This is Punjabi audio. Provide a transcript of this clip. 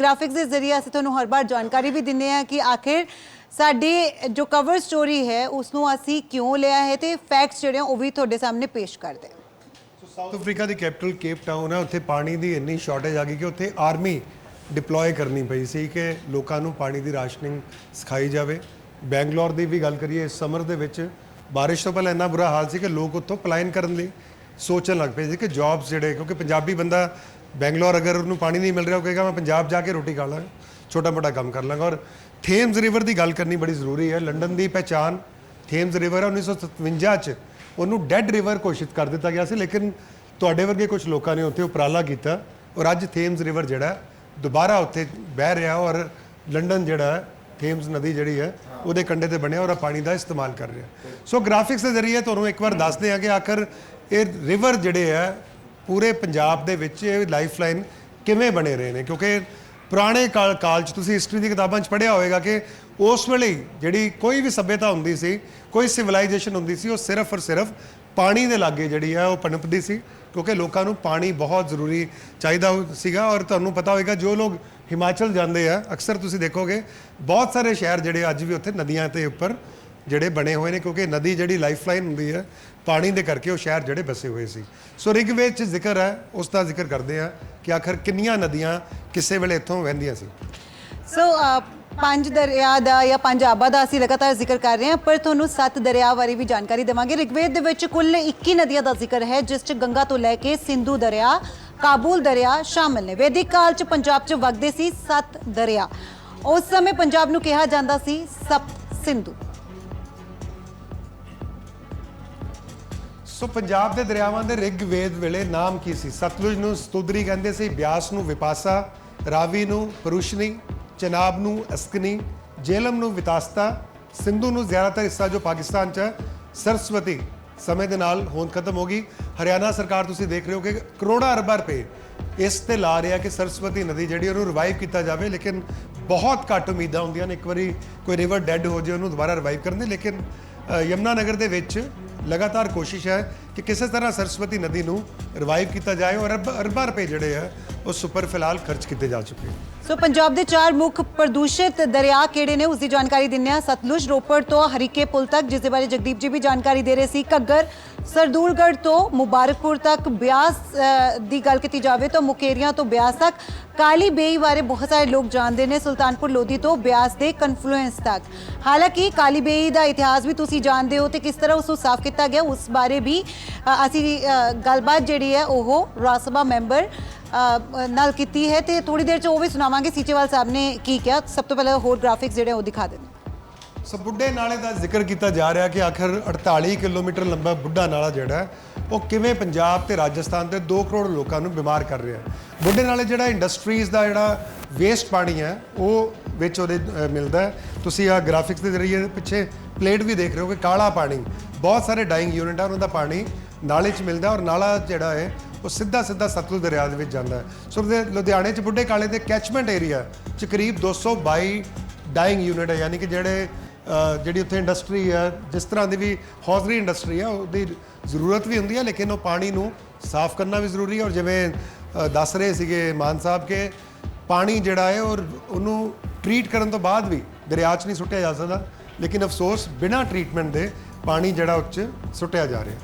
ਗ੍ਰਾਫਿਕਸ ਦੇ ਜ਼ਰੀਏ ਅਸੀਂ ਤੁਹਾਨੂੰ ਹਰ ਵਾਰ ਜਾਣਕਾਰੀ ਵੀ ਦਿੰਦੇ ਹਾਂ ਕਿ ਆਖਿਰ ਸਾਡੀ ਜੋ ਕਵਰ ਸਟੋਰੀ ਹੈ ਉਸ ਨੂੰ ਅਸੀਂ ਕਿਉਂ ਲਿਆ ਹੈ ਤੇ ਫੈਕਟਸ ਜਿਹੜੇ ਉਹ ਵੀ ਤੁਹਾਡੇ ਸਾਹਮਣੇ ਪੇਸ਼ ਕਰਦੇ ਹਾਂ। ਸਾਊਥ ਅਫਰੀਕਾ ਦੀ ਕੈਪੀਟਲ ਕੇਪ ਟਾਊਨ ਹੈ, ਉੱਥੇ ਪਾਣੀ ਦੀ ਇੰਨੀ ਸ਼ਾਰਟੇਜ ਆ ਗਈ ਕਿ ਉੱਥੇ ਆਰਮੀ ਡਿਪਲੋਏ ਕਰਨੀ ਪਈ ਸੀ ਕਿ ਲੋਕਾਂ ਨੂੰ ਪਾਣੀ ਦੀ ਰਾਸ਼ਨਿੰਗ ਸਿਖਾਈ ਜਾਵੇ। ਬੈਂਗਲੌਰ ਦੀ ਵੀ ਗੱਲ ਕਰੀਏ, ਇਸ ਸਮਰ ਦੇ ਵਿੱਚ ਬਾਰਿਸ਼ ਤੋਂ ਪਹਿਲਾਂ ਇੰਨਾ ਬੁਰਾ ਹਾਲ ਸੀ ਕਿ ਲੋਕ ਉੱਥੋਂ ਪਲਾਇਨ ਕਰਨ ਲਈ ਸੋਚਣ ਲੱਗ ਪਏ ਸੀ ਕਿ ਜੌਬਸ ਜਿਹੜੇ, ਕਿਉਂਕਿ ਪੰਜਾਬੀ ਬੰਦਾ ਬੈਂਗਲੌਰ ਅਗਰ ਉਹਨੂੰ ਪਾਣੀ ਨਹੀਂ ਮਿਲ ਰਿਹਾ ਉਹ ਕਹੇਗਾ ਮੈਂ ਪੰਜਾਬ ਜਾ ਕੇ ਰੋਟੀ ਖਾ ਲਾਂਗਾ ਛੋਟਾ ਮੋਟਾ ਕੰਮ ਕਰ ਲਾਂਗਾ। ਔਰ ਥੇਮਸ ਰਿਵਰ ਦੀ ਗੱਲ ਕਰਨੀ ਬੜੀ ਜ਼ਰੂਰੀ ਹੈ। ਲੰਡਨ ਦੀ ਪਹਿਚਾਨ ਥੇਮਸ ਰਿਵਰ ਹੈ। 1957 ਚ ਉਹਨੂੰ ਡੈਡ ਰਿਵਰ ਘੋਸ਼ਿਤ ਕਰ ਦਿੱਤਾ ਗਿਆ ਸੀ ਲੇਕਿਨ ਤੁਹਾਡੇ ਵਰਗੇ ਕੁਝ ਲੋਕਾਂ ਨੇ ਉੱਥੇ ਉਪਰਾਲਾ ਕੀਤਾ ਔਰ ਅੱਜ ਥੇਮਸ ਰਿਵਰ ਜਿਹੜਾ ਦੁਬਾਰਾ ਉੱਥੇ ਵਹਿ ਰਿਹਾ ਔਰ ਲੰਡਨ ਜਿਹੜਾ ਹੈ, ਥੇਮਸ ਨਦੀ ਜਿਹੜੀ ਹੈ ਉਹਦੇ ਕੰਢੇ ਤੇ ਬਣਿਆ ਔਰ ਪਾਣੀ ਦਾ ਇਸਤੇਮਾਲ ਕਰ ਰਿਹਾ। ਸੋ ਗ੍ਰਾਫਿਕਸ ਦੇ ਜ਼ਰੀਏ ਤੁਹਾਨੂੰ ਇੱਕ ਵਾਰ ਦੱਸਦੇ ਹਾਂ ਕਿ ਆਖਰ ਇਹ ਰਿਵਰ ਜਿਹੜੇ ਹੈ ਪੂਰੇ ਪੰਜਾਬ ਦੇ ਵਿੱਚ ਇਹ ਲਾਈਫਲਾਈਨ ਕਿਵੇਂ ਬਣੇ ਰਹੇ ਨੇ? ਕਿਉਂਕਿ ਪੁਰਾਣੇ ਕਾਲ ਕਾਲ ਚ ਤੁਸੀਂ ਹਿਸਟਰੀ ਦੀ ਕਿਤਾਬਾਂ ਚ ਪੜ੍ਹਿਆ ਹੋਵੇਗਾ ਕਿ ਉਸ ਵੇਲੇ ਜਿਹੜੀ ਕੋਈ ਵੀ ਸਭਿਅਤਾ ਹੁੰਦੀ ਸੀ, ਕੋਈ ਸਿਵਲਾਈਜੇਸ਼ਨ ਹੁੰਦੀ ਸੀ, ਉਹ ਸਿਰਫ ਔਰ ਸਿਰਫ ਪਾਣੀ ਦੇ ਲਾਗੇ ਜਿਹੜੀ ਹੈ ਉਹ ਪਨਪਦੀ ਸੀ, ਕਿਉਂਕਿ ਲੋਕਾਂ ਨੂੰ ਪਾਣੀ ਬਹੁਤ ਜ਼ਰੂਰੀ ਚਾਹੀਦਾ ਸੀਗਾ ਔਰ ਤੁਹਾਨੂੰ ਪਤਾ ਹੋਵੇਗਾ ਜੋ ਲੋਕ ਹਿਮਾਚਲ ਜਾਂਦੇ ਆ, ਅਕਸਰ ਤੁਸੀਂ ਦੇਖੋਗੇ, ਬਹੁਤ ਸਾਰੇ ਸ਼ਹਿਰ ਜਿਹੜੇ ਅੱਜ ਵੀ ਉੱਥੇ ਨਦੀਆਂ ਤੇ ਉੱਪਰ ਜਿਹੜੇ ਬਣੇ ਹੋਏ ਨੇ, ਕਿਉਂਕਿ ਨਦੀ ਜਿਹੜੀ ਲਾਈਫਲਾਈਨ ਹੁੰਦੀ ਹੈ, ਪਾਣੀ ਦੇ ਕਰਕੇ ਉਹ ਸ਼ਹਿਰ ਜਿਹੜੇ ਬਸੇ ਹੋਏ ਸੀ। ਸੋ ਰਿਗਵੇਦ ਚ ਜ਼ਿਕਰ ਹੈ, ਉਸ ਦਾ ਜ਼ਿਕਰ ਕਰਦੇ ਆ ਕਿ ਆਖਰ ਕਿੰਨੀਆਂ ਨਦੀਆਂ ਕਿਸੇ ਵੇਲੇ ਇੱਥੋਂ ਵਹਿੰਦੀਆਂ ਸੀ। ਸੋ ਪੰਜ ਦਰਿਆ ਦਾ ਜਾਂ ਪੰਜ ਆਬਾ ਦਾ ਅਸੀਂ ਲਗਾਤਾਰ ਜ਼ਿਕਰ ਕਰ ਰਹੇ ਹਾਂ, ਪਰ ਤੁਹਾਨੂੰ ਸੱਤ ਦਰਿਆ ਬਾਰੇ ਵੀ ਜਾਣਕਾਰੀ ਦੇਵਾਂਗੇ। ਰਿਗਵੇਦ ਦੇ ਵਿੱਚ ਕੁੱਲ 21 ਨਦੀਆਂ ਦਾ ਜ਼ਿਕਰ ਹੈ, ਜਿਸ 'ਚ ਗੰਗਾ ਤੋਂ ਲੈ ਕੇ ਸਿੰਧੂ ਦਰਿਆ, ਕਾਬੁਲ ਦਰਿਆ ਸ਼ਾਮਲ ਨੇ। ਵੈਦਿਕ ਕਾਲ 'ਚ ਪੰਜਾਬ 'ਚ ਵਗਦੇ ਸੀ ਸੱਤ ਦਰਿਆ। ਉਸ ਸਮੇਂ ਪੰਜਾਬ ਨੂੰ ਕਿਹਾ ਜਾਂਦਾ ਸੀ ਸਪਤ ਸਿੰਧੂ। ਸੋ ਪੰਜਾਬ ਦੇ ਦਰਿਆਵਾਂ ਦੇ ਰਿਗਵੇਦ ਵੇਲੇ ਨਾਮ ਕੀ ਸੀ? ਸਤਲੁਜ ਨੂੰ ਸਤੁਦਰੀ ਕਹਿੰਦੇ ਸੀ ਬਿਆਸ ਨੂੰ ਵਿਪਾਸਾ ਰਾਵੀ ਨੂੰ ਪਰੁਸ਼ਨੀ ਚਨਾਬ ਨੂੰ ਅਸਕਨੀ ਜੇਲਮ ਨੂੰ ਵਿਤਾਸਤਾ ਸਿੰਧੂ ਨੂੰ ਜ਼ਿਆਦਾਤਰ ਹਿੱਸਾ ਜੋ ਪਾਕਿਸਤਾਨ ਚ ਹੈ, ਸਰਸਵਤੀ ਸਮੇਂ ਦੇ ਨਾਲ ਹੋਂਦ ਖਤਮ ਹੋ ਗਈ। ਹਰਿਆਣਾ ਸਰਕਾਰ ਤੁਸੀਂ ਦੇਖ ਰਹੇ ਹੋ ਕਿ ਕਰੋੜਾਂ ਅਰਬਾਂ ਰੁਪਏ ਇਸ ਤੇ ਲਾ ਰਿਹਾ ਕਿ ਸਰਸਵਤੀ ਨਦੀ ਜਿਹੜੀ ਉਹਨੂੰ ਰਿਵਾਈਵ ਕੀਤਾ ਜਾਵੇ ਲੇਕਿਨ ਬਹੁਤ ਘੱਟ ਉਮੀਦਾਂ ਹੁੰਦੀਆਂ ਨੇ। ਇੱਕ ਵਾਰੀ ਕੋਈ ਰਿਵਰ ਡੈੱਡ ਹੋ ਜਾਏ ਉਹਨੂੰ ਦੁਬਾਰਾ ਰਿਵਾਈਵ ਕਰਨ ਦੀ। ਲੇਕਿਨ ਅ, ਨਗਰ ਦੇ ਵਿੱਚ ਲਗਾਤਾਰ ਕੋਸ਼ਿਸ਼ ਹੈ ਕਿ ਕਿਸੇ ਤਰ੍ਹਾਂ ਸਰਸਵਤੀ ਨਦੀ ਨੂੰ ਰਿਵਾਈਵ ਕੀਤਾ ਜਾਏ ਔਰ ਅਰਬ- ਅਰਬਾਂ ਰੁਪਏ ਜਿਹੜੇ ਆ ਉਸ ਉੱਪਰ ਫਿਲਹਾਲ ਖਰਚ ਕੀਤੇ ਜਾ ਚੁੱਕੇ ਹਨ। ਸੋ ਪੰਜਾਬ ਦੇ ਚਾਰ ਮੁੱਖ ਪ੍ਰਦੂਸ਼ਿਤ ਦਰਿਆ ਕਿਹੜੇ ਨੇ ਉਸ ਦੀ ਜਾਣਕਾਰੀ ਦਿੰਨੇ ਆ ਸਤਲੁਜ, ਰੋਪੜ ਤੋਂ ਹਰੀਕੇ ਪੁਲ ਤੱਕ, ਜਿਸ ਦੇ ਬਾਰੇ ਜਗਦੀਪ ਜੀ ਵੀ ਜਾਣਕਾਰੀ ਦੇ ਰਹੇ ਸੀ। ਘੱਗਰ, ਸਰਦੂਲਗੜ੍ਹ ਤੋਂ ਮੁਬਾਰਕਪੁਰ ਤੱਕ ਬਿਆਸ ਦੀ ਗੱਲ ਕੀਤੀ ਜਾਵੇ ਤਾਂ ਮੁਕੇਰੀਆਂ ਤੋਂ ਬਿਆਸ ਤੱਕ। ਕਾਲੀ ਬੇਈ ਬਾਰੇ ਬਹੁਤ ਸਾਰੇ ਲੋਕ ਜਾਣਦੇ ਨੇ, ਸੁਲਤਾਨਪੁਰ ਲੋਧੀ ਤੋਂ ਬਿਆਸ ਦੇ ਕਨਫਲੂਐਂਸ ਤੱਕ। ਹਾਲਾਂਕਿ ਕਾਲੀ ਬੇਈ ਦਾ ਇਤਿਹਾਸ ਵੀ ਤੁਸੀਂ ਜਾਣਦੇ ਹੋ ਤੇ ਕਿਸ ਤਰ੍ਹਾਂ ਉਸ ਨੂੰ ਸਾਫ਼ ਕੀਤਾ ਗਿਆ, ਉਸ ਬਾਰੇ ਵੀ ਅਸੀਂ ਗੱਲਬਾਤ ਜਿਹੜੀ ਹੈ ਉਹ ਰਾਜ ਸਭਾ ਮੈਂਬਰ ਨਾਲ ਕੀਤੀ ਹੈ ਤੇ ਥੋੜੀ ਦੇਰ ਚ ਉਹ ਵੀ ਸੁਣਾਵਾਂਗੇ। ਸੀਚੇਵਾਲ ਸਾਹਿਬ ਨੇ ਕੀ ਕਿਹਾ? ਸਭ ਤੋਂ ਪਹਿਲਾਂ ਹੋਰ ਗ੍ਰਾਫਿਕਸ ਜਿਹੜੇ ਉਹ ਦਿਖਾ ਦਿੰਦੇ ਸੋ ਬੁੱਢੇ ਨਾਲੇ ਦਾ ਜ਼ਿਕਰ ਕੀਤਾ ਜਾ ਰਿਹਾ ਕਿ ਆਖਰ 48 ਕਿਲੋਮੀਟਰ ਲੰਬਾ ਬੁੱਢਾ ਨਾਲਾ ਜਿਹੜਾ ਉਹ ਕਿਵੇਂ ਪੰਜਾਬ ਤੇ ਰਾਜਸਥਾਨ ਦੇ 2 ਕਰੋੜ ਲੋਕਾਂ ਨੂੰ ਬਿਮਾਰ ਕਰ ਰਿਹਾ ਹੈ। ਬੁੱਢੇ ਨਾਲੇ ਜਿਹੜਾ ਇੰਡਸਟਰੀਜ਼ ਦਾ ਜਿਹੜਾ ਵੇਸਟ ਪਾਣੀ ਹੈ, ਉਹ ਵਿੱਚ ਉਹਦੇ ਮਿਲਦਾ ਹੈ। ਤੁਸੀਂ ਆ ਗ੍ਰਾਫਿਕਸ ਦੇ ਜ਼ਰੀਏ ਪਿੱਛੇ ਪਲੇਟ ਵੀ ਦੇਖ ਰਹੇ ਹੋ ਕਿ ਕਾਲਾ ਪਾਣੀ, ਬਹੁਤ ਸਾਰੇ ਡਾਈਂਗ ਯੂਨਿਟ ਆ, ਉਹਨਾਂ ਦਾ ਪਾਣੀ ਨਾਲੇ 'ਚ ਮਿਲਦਾ ਔਰ ਨਾਲਾ ਜਿਹੜਾ ਹੈ ਉਹ ਸਿੱਧਾ ਸਿੱਧਾ ਸਤਲੁਜ ਦਰਿਆ ਦੇ ਵਿੱਚ ਜਾਂਦਾ ਹੈ। ਸੋ ਲੁਧਿਆਣੇ 'ਚ ਬੁੱਢੇ ਕਾਲੇ ਦੇ ਕੈਚਮੈਂਟ ਏਰੀਆ 'ਚ ਕਰੀਬ 222 ਡਾਈਂਗ ਯੂਨਿਟ ਹੈ, ਯਾਨੀ ਕਿ ਜਿਹੜੇ ਜਿਹੜੀ ਉੱਥੇ ਇੰਡਸਟਰੀ ਹੈ, ਜਿਸ ਤਰ੍ਹਾਂ ਦੀ ਵੀ ਹੌਜ਼ਰੀ ਇੰਡਸਟਰੀ ਹੈ, ਉਹਦੀ ਜ਼ਰੂਰਤ ਵੀ ਹੁੰਦੀ ਹੈ, ਲੇਕਿਨ ਉਹ ਪਾਣੀ ਨੂੰ ਸਾਫ਼ ਕਰਨਾ ਵੀ ਜ਼ਰੂਰੀ ਹੈ ਔਰ ਜਿਵੇਂ ਦੱਸ ਰਹੇ ਸੀਗੇ ਮਾਨ ਸਾਹਿਬ ਕਿ ਪਾਣੀ ਜਿਹੜਾ ਹੈ ਔਰ ਉਹਨੂੰ ਟਰੀਟ ਕਰਨ ਤੋਂ ਬਾਅਦ ਵੀ ਦਰਿਆ 'ਚ ਨਹੀਂ ਸੁੱਟਿਆ ਜਾ ਸਕਦਾ, ਲੇਕਿਨ ਅਫਸੋਸ ਬਿਨਾਂ ਟਰੀਟਮੈਂਟ ਦੇ ਪਾਣੀ ਜਿਹੜਾ ਉੱਚ ਸੁੱਟਿਆ ਜਾ ਰਿਹਾ।